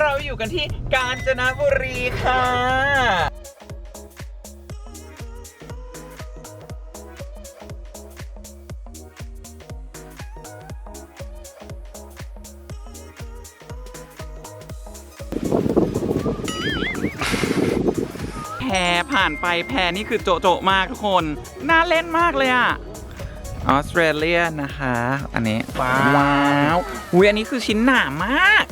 เราอยู่กันที่กาญจนบุรีค่ะ แพรผ่านไปแพรนี่คือโจะโจะมากทุกคน น่าเล่นมากเลยอะออสเตรเลียนะคะ อันนี้ ว้าวว้าวอุ้ยอันนี้คือชิ้นหนามาก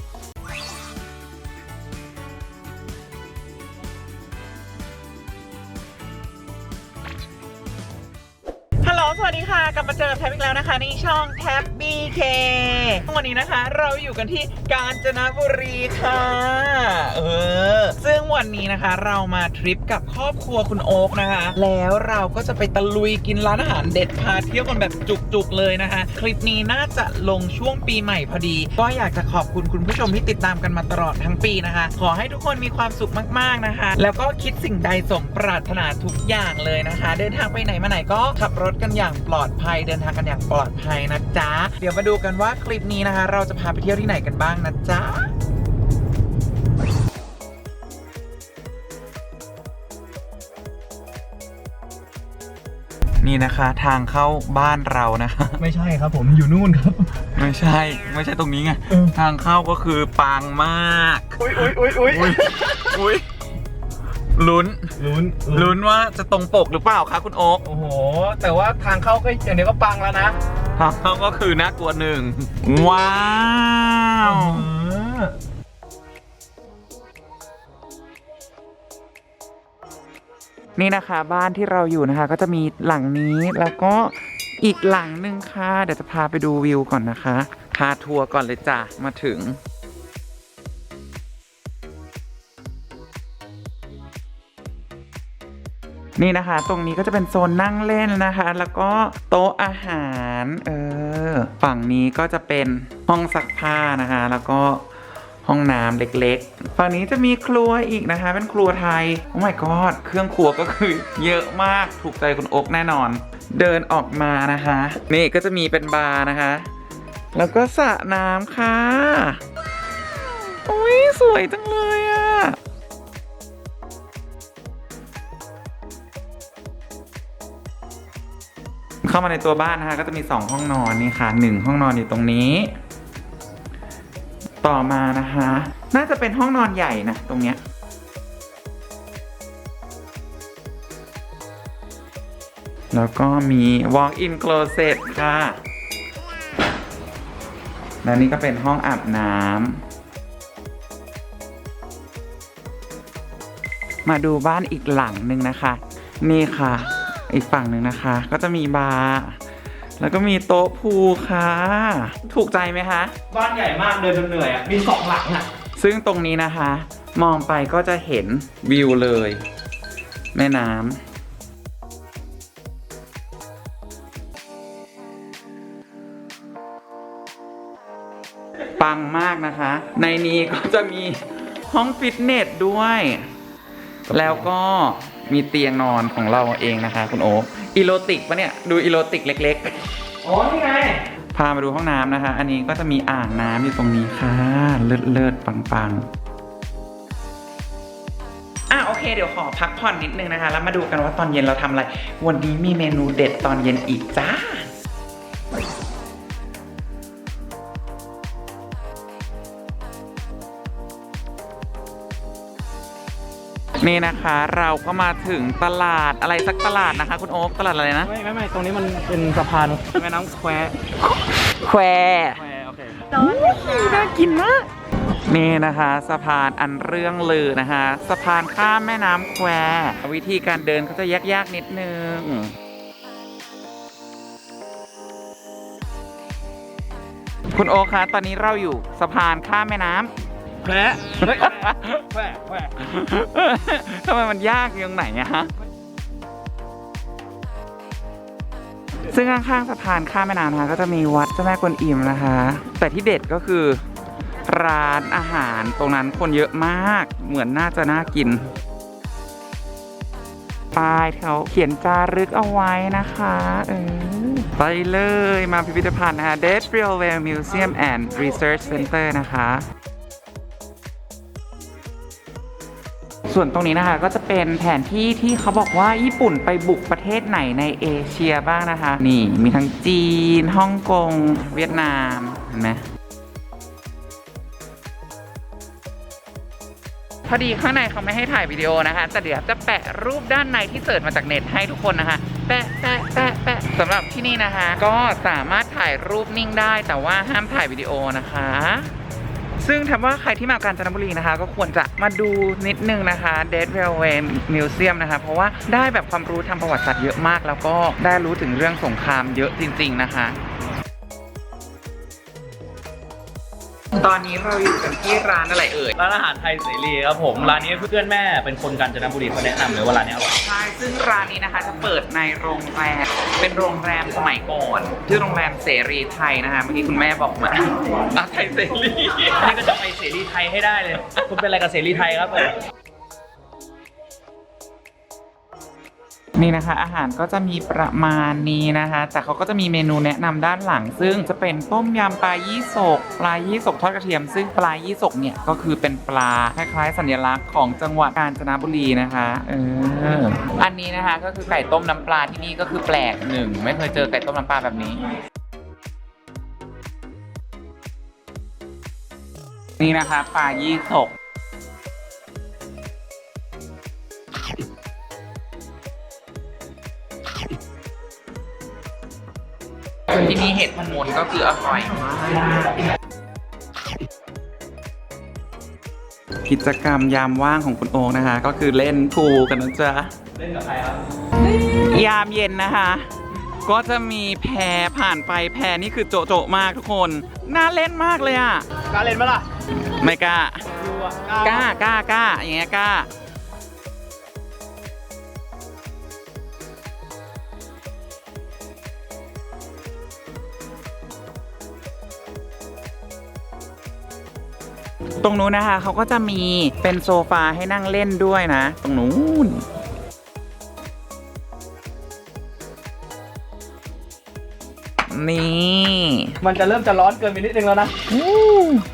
บ BK วันนี้นะคะ เราอยู่กันที่กาญจนบุรีค่ะ เออ ซึ่งวันนี้นะคะ เรามาทริปกับครอบครัวคุณโอ๊กนะคะ แล้วเราก็จะไปตะลุยกินร้านอาหารเด็ดพาเที่ยวกันแบบจุกๆเลยนะคะ คลิปนี้น่าจะลงช่วงปีใหม่พอดี ก็อยากจะขอบคุณคุณผู้ชมที่ติดตามกันมาตลอดทั้งปีนะคะ ขอให้ทุกคนมีความสุขมากๆนะคะ แล้วก็คิดสิ่งใดสมปรารถนาทุกอย่างเลยนะคะ เดินทางไปไหนมาไหนก็ขับรถกันอย่างปลอดภัย เดินทางกันอย่างปลอดภัยนะจ๊ะ เดี๋ยวมาดูกันว่าคลิปนี้นะคะ เราจะพาไปเที่ยวที่ไหนกันบ้างนะจ๊ะนี่นะคะทางเข้าบ้านเรานะคะ ไม่ใช่ครับผมอยู่นู่นครับ ไม่ใช่ไม่ใช่ตรงนี้ไงเออทางเข้าก็คือปังมากอุ้ยอุ้ยอุ้ยอุ้ยอุ้ยอุ้ยลุ้นลุ้นลุ้นว่าจะตรงปกหรือเปล่าคะคุณโอ๊คโอ้โห แต่ว่าทางเข้าก็อย่างเดียวก็ปังแล้วนะทาง เข้าก็คือน่ากลัวหนึ่งว้าวนี่นะคะบ้านที่เราอยู่นะคะ ก็จะมีหลังนี้แล้วก็อีกหลังหนึ่งค่ะ เดี๋ยวจะพาไปดูวิวก่อนนะคะ พาทัวร์ก่อนเลยจ้ะมาถึง นี่นะคะ ตรงนี้ก็จะเป็นโซนนั่งเล่นนะคะ แล้วก็โต๊ะอาหารเออฝั่งนี้ก็จะเป็นห้องซักผ้านะคะ แล้วก็ห้องน้ำเล็กๆ ฝั่งนี้จะมีครัวอีกนะคะ เป็นครัวไทย โอ้ my god เครื่องครัวก็คือเยอะมาก ถูกใจคุณโอ๊กแน่นอน เดินออกมานะคะ นี่ก็จะมีเป็นบาร์นะคะ แล้วก็สระน้ำค่ะ อุ้ยสวยจังเลยอะ เข้ามาในตัวบ้านนะคะก็จะมี 2 ห้องนอนนี่ค่ะ 1 ห้องนอนอยู่ตรงนี้ ต่อมานะคะ น่าจะเป็นห้องนอนใหญ่นะตรงเนี้ยแล้วก็มี walk-in closet ค่ะ และนี่ก็เป็นห้องอาบน้ำ มาดูบ้านอีกหลังหนึ่งนะคะ นี่ค่ะ อีกฝั่งหนึ่งนะคะ ก็จะมีบาร์แล้วก็มีโต๊ะพูลค่ะ ถูกใจไหมคะ บ้านใหญ่มากเดินจนเหนื่อยอะ มีสองหลังอะ ซึ่งตรงนี้นะคะ มองไปก็จะเห็นวิวเลย แม่น้ำปังมากนะคะ ในนี้ก็จะมีห้องฟิตเนสด้วย แล้วก็ มีเตียงนอนของเราเองนะคะ คุณโอ๊คอีโรติกปะเนี่ย ดูอีโรติกเล็ก ๆ อ๋อ นี่ไง พามาดูห้องน้ำนะคะ อันนี้ก็จะมีอ่างน้ำอยู่ตรงนี้ค่ะ เลิศเลิศปังปังอะโอเค เดี๋ยวขอพักผ่อนนิดนึงนะคะ แล้วมาดูกันว่าตอนเย็นเราทำอะไร วันนี้มีเมนูเด็ดตอนเย็นอีกจ้า นี่นะคะเราก็มาถึงตลาดอะไรสักตลาดนะคะ คุณโอ๊คตลาดอะไรนะไม่ไม่ไม่ตรงนี้มันเป็นสะพานแม่น้ำแควแควแควโอเคน่ากินมากนี่นะคะสะพานอันเรื่องลือนะคะสะพานข้ามแม่น้ำแคววิธีการเดินเขาจะยากๆนิดนึงคุณโอคคะตอนนี้เราอยู่สะพานข้ามแม่น้ำ แควเฮ้ยแควแควทำไมมันยากยังไหนอะฮะ ซึ่งข้างๆสะพานข้ามแม่น้ำนะคะก็จะมีวัดเจ้าแม่กวนอิมนะคะ แต่ที่เด็ดก็คือร้านอาหารตรงนั้นคนเยอะมาก เหมือนน่าจะน่ากินป้ายเขาเขียนจารึกเอาไว้นะคะเออไปเลยมาพิพิธภัณฑ์นะคะ Dead Railway Museum and Research Center นะคะ ส่วนตรงนี้นะคะก็จะเป็นแผนที่ที่เขาบอกว่าญี่ปุ่นไปบุกประเทศไหนในเอเชียบ้างนะคะ นี่มีทั้งจีนฮ่องกง เวียดนามเห็นไหมพอดีข้างในเขาไม่ให้ถ่ายวิดีโอนะคะแต่เดี๋ยวจะแปะรูปด้านในที่เสิร์ชมาจากเน็ตให้ทุกคนนะคะ แปะแปะแปะแปะสำหรับที่นี่นะคะ ก็สามารถถ่ายรูปนิ่งได้แต่ว่าห้ามถ่ายวิดีโอนะคะ ซึ่งทำว่าใครที่มากาญจนบุรีนะคะ ก็ควรจะมาดูนิดนึงนะคะ Dead Railway Museum นะคะ เพราะว่าได้แบบความรู้ทางประวัติศาสตร์เยอะมาก แล้วก็ได้รู้ถึงเรื่องสงครามเยอะจริง ๆ นะคะ ตอนนี้เราอยู่กันที่ร้านอะไรเอ่ยร้านอาหารไทยเสรีครับผม ร้านนี้เพื่อนแม่เป็นคนกาญจนบุรีเขาแนะนำเลยว่าร้านนี้อร่อย ใช่ซึ่งร้านนี้นะคะจะเปิดในโรงแรม เป็นโรงแรมสมัยก่อนชื่อโรงแรมเสรีไทยนะคะ เมื่อกี้คุณแม่บอกมาอะไทยเสรี นี่ก็จะไปเสรีไทยให้ได้เลย คุณเป็นอะไรกับเสรีไทยครับผม นี่นะคะอาหารก็จะมีประมาณนี้นะคะ แต่เขาก็จะมีเมนูแนะนำด้านหลัง ซึ่งจะเป็นต้มยำปลายี่สกปลายี่สกทอดกระเทียม ซึ่งปลายี่สกเนี่ยก็คือเป็นปลาคล้ายๆสัญลักษณ์ของจังหวัดกาญจนบุรีนะคะเอออันนี้นะคะก็คือไก่ต้มน้ำปลาที่นี่ก็คือแปลกหนึ่งไม่เคยเจอไก่ต้มน้ำปลาแบบนี้นี่นะคะปลายี่สก ที่นี่เห็ดหมุนก็คืออร่อยมากกิจกรรมยามว่างของคุณโอ๊กนะคะ ก็คือเล่นพูลกันนะจ๊ะ เล่นกับใครครับ ยามเย็นนะคะ ก็จะมีแพผ่านไปแพนี่คือโจะโจะมากทุกคน น่าเล่นมากเลยอะกล้าเล่นปะล่ะ ไม่กล้าดูอะกล้ากล้ากล้าอย่างเงี้ยกล้า ตรงนู้นนะคะเขาก็จะมีเป็นโซฟาให้นั่งเล่นด้วยนะ ตรงนู้นนี่มันจะเริ่มจะร้อนเกินไปนิดนึงแล้วนะอู้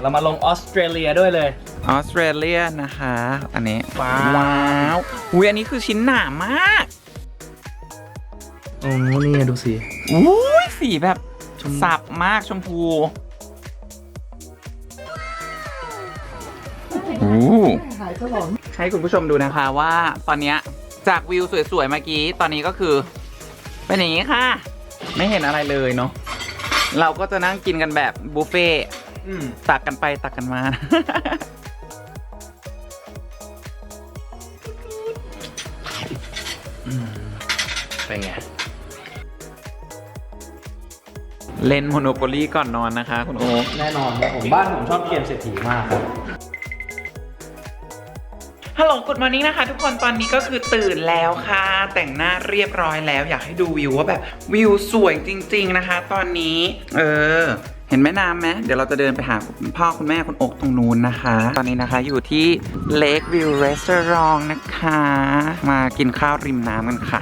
เรามาลงออสเตรเลียด้วยเลย ออสเตรเลียนะคะ อันนี้ ว้าวว้าวอุ้ยอันนี้คือชิ้นหนามากโอ้นี่ดูสิอุ้ยสีแบบชมสับมากชมพู โอ้ให้คุณผู้ชมดูนะคะว่าตอนเนี้ยจากวิวสวยๆเมื่อกี้ตอนนี้ก็คือ เป็นอย่างนี้ค่ะ ไม่เห็นอะไรเลยเนาะเราก็จะนั่งกินกันแบบบุฟเฟ่ต์อืมตักกันไปตักกันมาเป็นไง เล่นโมโนโปลีก่อนนอนนะคะ คุณโอ๊คแน่นอนครับผมบ้านผมชอบเกมเศรษฐีมากครับ ฮัลโหลกุดมานี้นะคะ ทุกคนตอนนี้ก็คือตื่นแล้วค่ะ แต่งหน้าเรียบร้อยแล้ว อยากให้ดูวิวว่าแบบวิวสวยจริง ๆนะคะ ตอนนี้ เออ เห็นแม่น้ำไหมเดี๋ยวเราจะเดินไปหาคุณพ่อคุณแม่คุณโอ๊กตรงนู้นนะคะ ตอนนี้นะคะอยู่ที่ Lake View Restaurant นะคะ มากินข้าวริมน้ำกันค่ะ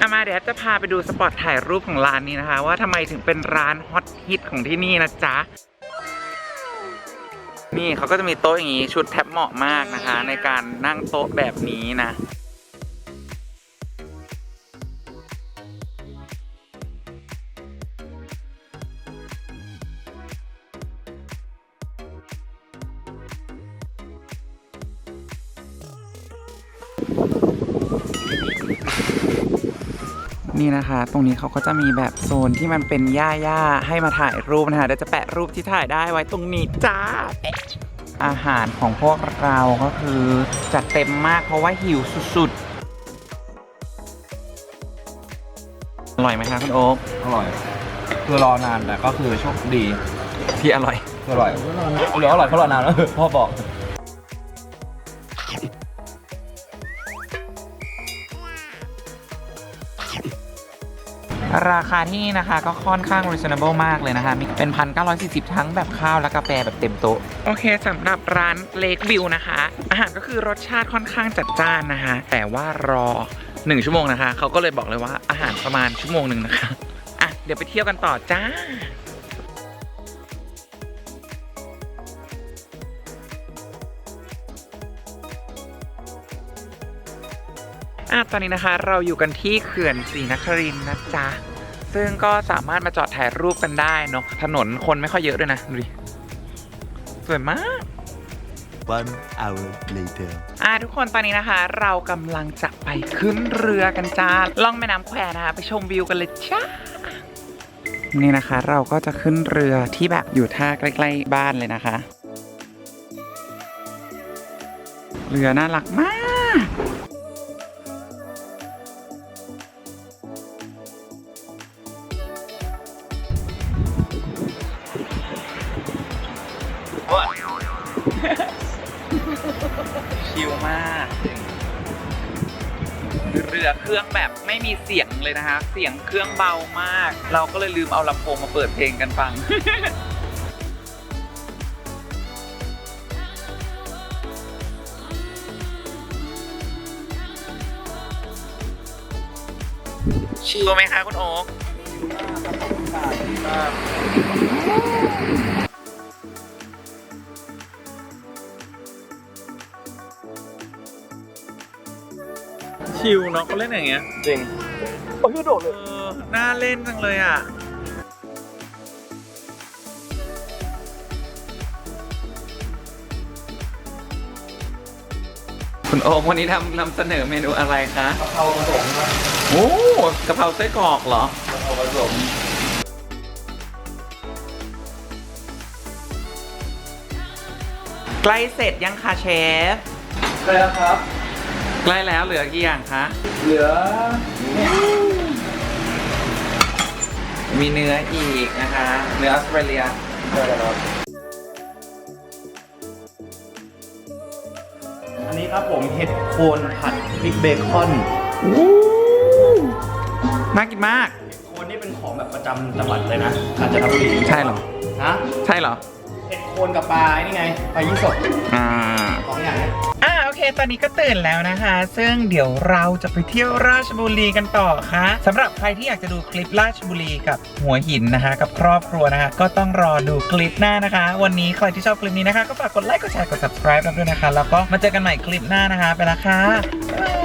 อามาเดี๋ยวจะพาไปดูสปอตถ่ายรูปของร้านนี้นะคะ ว่าทำไมถึงเป็นร้านฮอตฮิตของที่นี่นะจ๊ะ นี่เขาก็จะมีโต๊ะอย่างนี้ชุดแทบเหมาะมากนะคะ ในการนั่งโต๊ะแบบนี้นะ นี่นะคะ ตรงนี้เขาก็จะมีแบบโซนที่มันเป็นหญ้าๆให้มาถ่ายรูปนะคะเดี๋ยวจะแปะรูปที่ถ่ายได้ไว้ตรงนี้จ้าอาหารของพวกเราก็คือจัดเต็มมากเพราะว่าหิวสุดๆ อร่อยไหมคะคุณโอ๊คอร่อย คือรอนานแต่ก็คือโชคดีที่อร่อย อร่อยเหลืออร่อยเพราะรอนานแล้วพ่อบอก ราคาที่นี่นะคะก็ค่อนข้าง reasonable มากเลยนะคะ มีเป็น 1,940 ทั้งแบบข้าวและกาแฟแบบเต็มโต๊ะ โอเคสำหรับร้านเลกวิวนะคะ อาหารก็คือรสชาติค่อนข้างจัดจ้านนะคะ แต่ว่ารอ 1 ชั่วโมงนะคะ เขาก็เลยบอกเลยว่าอาหารประมาณชั่วโมงหนึ่งนะคะ อะ เดี๋ยวไปเที่ยวกันต่อจ้า อะตอนนี้นะคะ เราอยู่กันที่เขื่อนศรีนครินทร์นะจ๊ะ ซึ่งก็สามารถมาจอดถ่ายรูปกันได้เนาะถนนคนไม่ค่อยเยอะด้วยนะดูดิสวยมาก One hour later. อะทุกคนตอนนี้นะคะ เรากำลังจะไปขึ้นเรือกันจ้าล่องแม่น้ำแควนะคะ ไปชมวิวกันเลยจ้านี่นะคะ เราก็จะขึ้นเรือที่แบบอยู่ท่าใกล้ ๆ บ้านเลยนะคะ เรือน่ารักมาก ชิลมาก เรือเครื่องแบบไม่มีเสียงเลยนะคะ เสียงเครื่องเบามาก เราก็เลยลืมเอาลำโพงมาเปิดเพลงกันฟังชิลไหมคะคุณโอ๊ค ชิลเนาะเขาเล่นอย่างเงี้ยจริงโอ้ยโดดเลเอยอน่าเล่นจังเลยอะคุณโอมวันนี้ทำนำเสนอเมนูอะไรคะกะเพราผสมครับโอ้กะเพราไส้กรอกเหรอ กะเพราผสมใกล้เสร็จยังคะเชฟ ได้แล้วครับ ใกล้แล้วเหลือกี่อย่างคะ เหลือ มีเนื้ออีกนะคะ เนื้อออสเตรเลียได้แล้วครับอันนี้ครับผมเห็ดโคนผัดพริกเบคอน น่ากินมากโคนนี่เป็นของแบบประจำจังหวัดเลยนะกาญจนบุรีใช่เหรอ ฮะ ใช่เหรอ เห็ดโคนกับปลาไอ้นี่ไงปลายี่สกอ่า สองอย่างเนี้ยอ่าโอเค ตอนนี้ก็ตื่นแล้วนะคะ ซึ่งเดี๋ยวเราจะไปเที่ยวราชบุรีกันต่อค่ะสำหรับใครที่อยากจะดูคลิปราชบุรีกับหัวหินนะคะ กับครอบครัวนะคะ ก็ต้องรอดูคลิปหน้านะคะ วันนี้ใครที่ชอบคลิปนี้นะคะ ก็ฝากกดไลค์กดแชร์กด subscribe ด้วยนะคะ แล้วก็มาเจอกันใหม่คลิปหน้านะคะ ไปละค่ะ